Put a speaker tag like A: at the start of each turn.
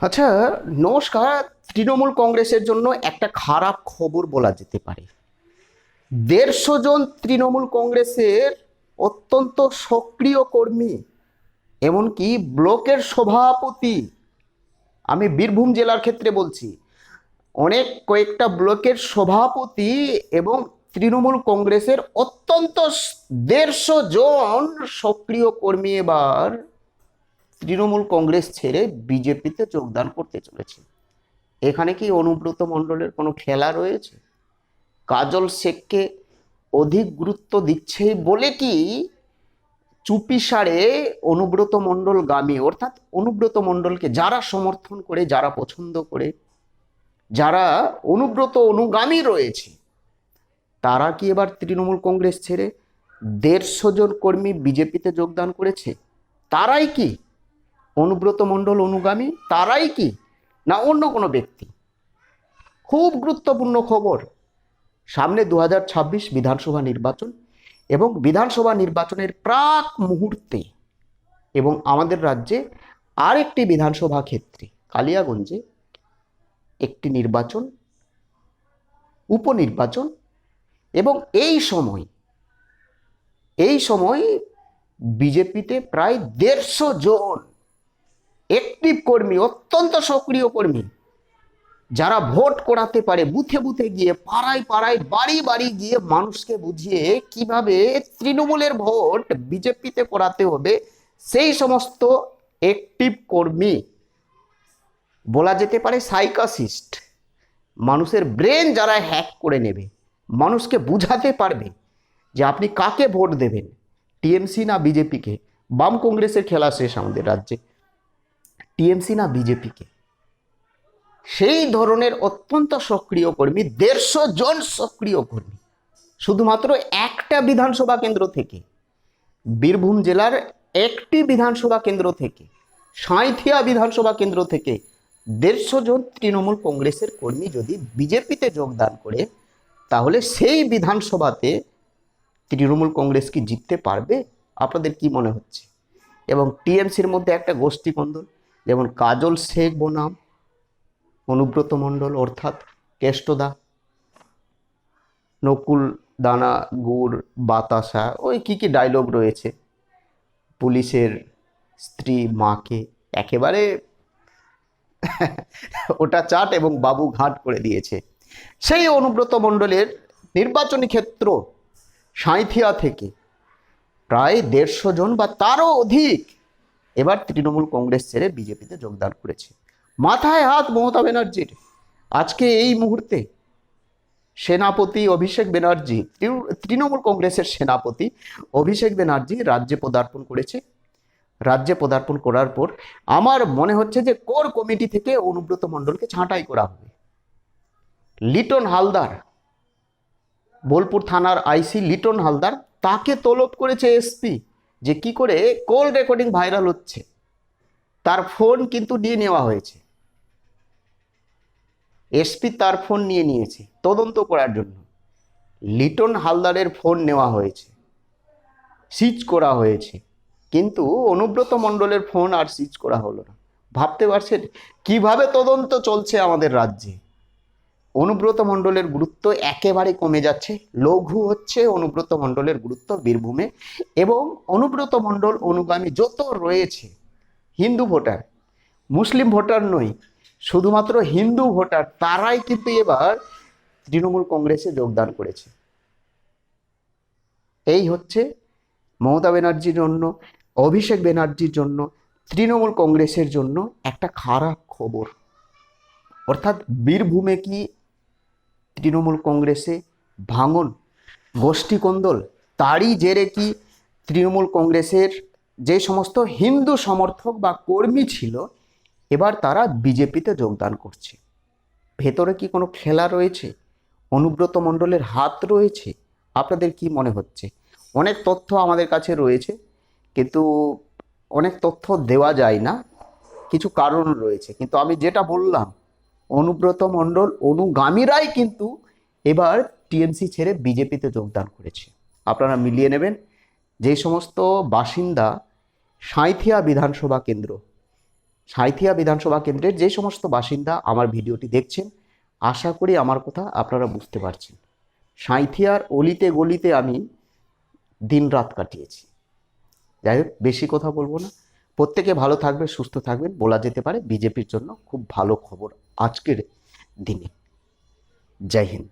A: আচ্ছা নমস্কার, তৃণমূল কংগ্রেসের জন্য একটা খারাপ খবর বলা যেতে পারে। দেড়শো জন তৃণমূল কংগ্রেসের অত্যন্ত সক্রিয় কর্মী, এমনকি ব্লকের সভাপতি, আমি বীরভূম জেলার ক্ষেত্রে বলছি, অনেক কয়েকটা ব্লকের সভাপতি এবং তৃণমূল কংগ্রেসের অত্যন্ত দেড়শো জন সক্রিয় কর্মী এবার তৃণমূল কংগ্রেস ছেড়ে বিজেপিতে যোগদান করতে চলেছে। এখানে কি অনুব্রত মণ্ডলের কোনো খেলা রয়েছে? কাজল শেখকে অধিক গুরুত্ব দিচ্ছে বলে কি চুপি সারে অনুব্রত মণ্ডল গামী? অর্থাৎ অনুব্রত মণ্ডলকে যারা সমর্থন করে, যারা পছন্দ করে, যারা অনুব্রত অনুগামী রয়েছে, তারা কি এবার তৃণমূল কংগ্রেস ছেড়ে দেড়শো জন কর্মী বিজেপিতে যোগদান করেছে? তারাই কি অনুব্রত মণ্ডল অনুগামী, তারাই কি? না অন্য কোনো ব্যক্তি? খুব গুরুত্বপূর্ণ খবর। সামনে দু হাজার ছাব্বিশ বিধানসভা নির্বাচন এবং বিধানসভা নির্বাচনের প্রাক মুহূর্তে এবং আমাদের রাজ্যে আরেকটি বিধানসভা ক্ষেত্রে, কালিয়াগঞ্জে একটি নির্বাচন, উপনির্বাচন এবং এই সময় এই সময় বিজেপিতে প্রায় দেড়শো জন অ্যাক্টিভ কর্মী, অত্যন্ত সক্রিয় কর্মী, যারা ভোট করাতে পারে, বুথে বুথে গিয়ে, পাড়ায় পাড়ায়, বাড়ি বাড়ি গিয়ে মানুষকে বুঝিয়ে কীভাবে তৃণমূলের ভোট বিজেপিতে করাতে হবে, সেই সমস্ত অ্যাক্টিভ কর্মী, বলা যেতে পারে সাইকাসিস্ট মানুষের ব্রেন যারা হ্যাক করে নেবে, মানুষকে বুঝাতে পারবে যে আপনি কাকে ভোট দেবেন, টিএমসি না বিজেপিকে, বাম কংগ্রেসের খেলা শেষ আমাদের রাজ্যে। টিএমসি না বিজেপিকে? সেই ধরনের অত্যন্ত সক্রিয় কর্মী, দেড়শো জন সক্রিয় কর্মী, শুধুমাত্র একটা বিধানসভা কেন্দ্র থেকে, বীরভূম জেলার একটি বিধানসভা কেন্দ্র থেকে, সাঁইথিয়া বিধানসভা কেন্দ্র থেকে দেড়শো জন তৃণমূল কংগ্রেসের কর্মী যদি বিজেপিতে যোগদান করে, তাহলে সেই বিধানসভাতে তৃণমূল কংগ্রেস কি জিততে পারবে? আপনাদের কি মনে হচ্ছে? এবং টিএমসির মধ্যে একটা গোষ্ঠী কন্দল যেমন কাজল শেখ বনাম, অনুব্রত মণ্ডল অর্থাৎ কেষ্টদা, নকুল দানা গুড় বাতাসা, ওই কি কী ডায়লগ রয়েছে। পুলিশের স্ত্রী, মাকে, একেবারে ওটা চাট এবং বাবু ঘাট করে দিয়েছে। সেই অনুব্রত মণ্ডলের নির্বাচনী ক্ষেত্র সাঁইথিয়া থেকে প্রায় দেড়শো জন বা তারও অধিক এবার তৃণমূল কংগ্রেস ছেড়ে বিজেপিতে যোগদান করেছে। মাথায় হাত মমতা ব্যানার্জির। আজকে এই মুহূর্তে সেনাপতি অভিষেক ব্যানার্জি, তৃণ- তৃণমূল কংগ্রেসের সেনাপতি অভিষেক ব্যানার্জি রাজ্যে পদার্পণ করেছে। রাজ্যে পদার্পণ করার পর আমার মনে হচ্ছে যে কোর কমিটি থেকে অনুব্রত মণ্ডলকে ছাঁটাই করা হবে। লিটন হালদার, বোলপুর থানার আইসি লিটন হালদার, তাকে তলব করেছে এসপি। যে কি করে কল রেকর্ডিং ভাইরাল হচ্ছে, তার ফোন কিন্তু নিয়ে নেওয়া হয়েছে। এসপি তার ফোন নিয়ে নিয়েছে তদন্ত করার জন্য। লিটন হালদারের ফোন নেওয়া হয়েছে সিজ করা হয়েছে। কিন্তু অনুব্রত মণ্ডলের ফোন আর সিজ করা হলো না। ভাবতে পারছেন? কীভাবে তদন্ত চলছে আমাদের রাজ্যে? অনুব্রত মণ্ডলের গুরুত্ব একেবারে কমে যাচ্ছে। লঘু হচ্ছে অনুব্রত মণ্ডলের গুরুত্ব বীরভূমে এবং অনুব্রত মণ্ডল অনুগামী যত রয়েছে, হিন্দু ভোটার, মুসলিম ভোটার নয় শুধুমাত্র হিন্দু ভোটার তারাই কিন্তু এবার তৃণমূল কংগ্রেসে যোগদান করেছে। এই হচ্ছে মমতা ব্যানার্জির জন্য, অভিষেক ব্যানার্জির জন্য, তৃণমূল কংগ্রেসের জন্য একটা খারাপ খবর। অর্থাৎ বীরভূমে কি তৃণমূল কংগ্রেসে ভাঙন গোষ্ঠীকন্দল তারই জেরে কি তৃণমূল কংগ্রেসের যে সমস্ত হিন্দু সমর্থক বা কর্মী ছিল, এবার তারা বিজেপিতে যোগদান করছে। ভেতরে কি কোনো খেলা রয়েছে? অনুব্রত মণ্ডলের হাত রয়েছে? আপনাদের কি মনে হচ্ছে? অনেক তথ্য আমাদের কাছে রয়েছে, কিন্তু অনেক তথ্য দেওয়া যায় না, কিছু কারণ রয়েছে। কিন্তু আমি যেটা বললাম অনুব্রত মণ্ডল অনুগামীরাই কিন্তু এবার টিএমসি ছেড়ে বিজেপিতে যোগদান করেছে। আপনারা মিলিয়ে নেবেন, যে সমস্ত বাসিন্দা সাঁইথিয়া বিধানসভা কেন্দ্র, সাঁইথিয়া বিধানসভা কেন্দ্রের যে সমস্ত বাসিন্দা আমার ভিডিওটি দেখছেন, আশা করি আমার কথা আপনারা বুঝতে পারছেন। সাঁইথিয়ার অলিতে গলিতে আমি দিন রাত কাটিয়েছি। যাই হোক, বেশি কথা বলব না। প্রত্যেকে ভালো থাকবে সুস্থ থাকবেন, বলা যেতে পারে বিজেপির জন্য খুব ভালো খবর আজকের দিনে। জয় হিন্দ।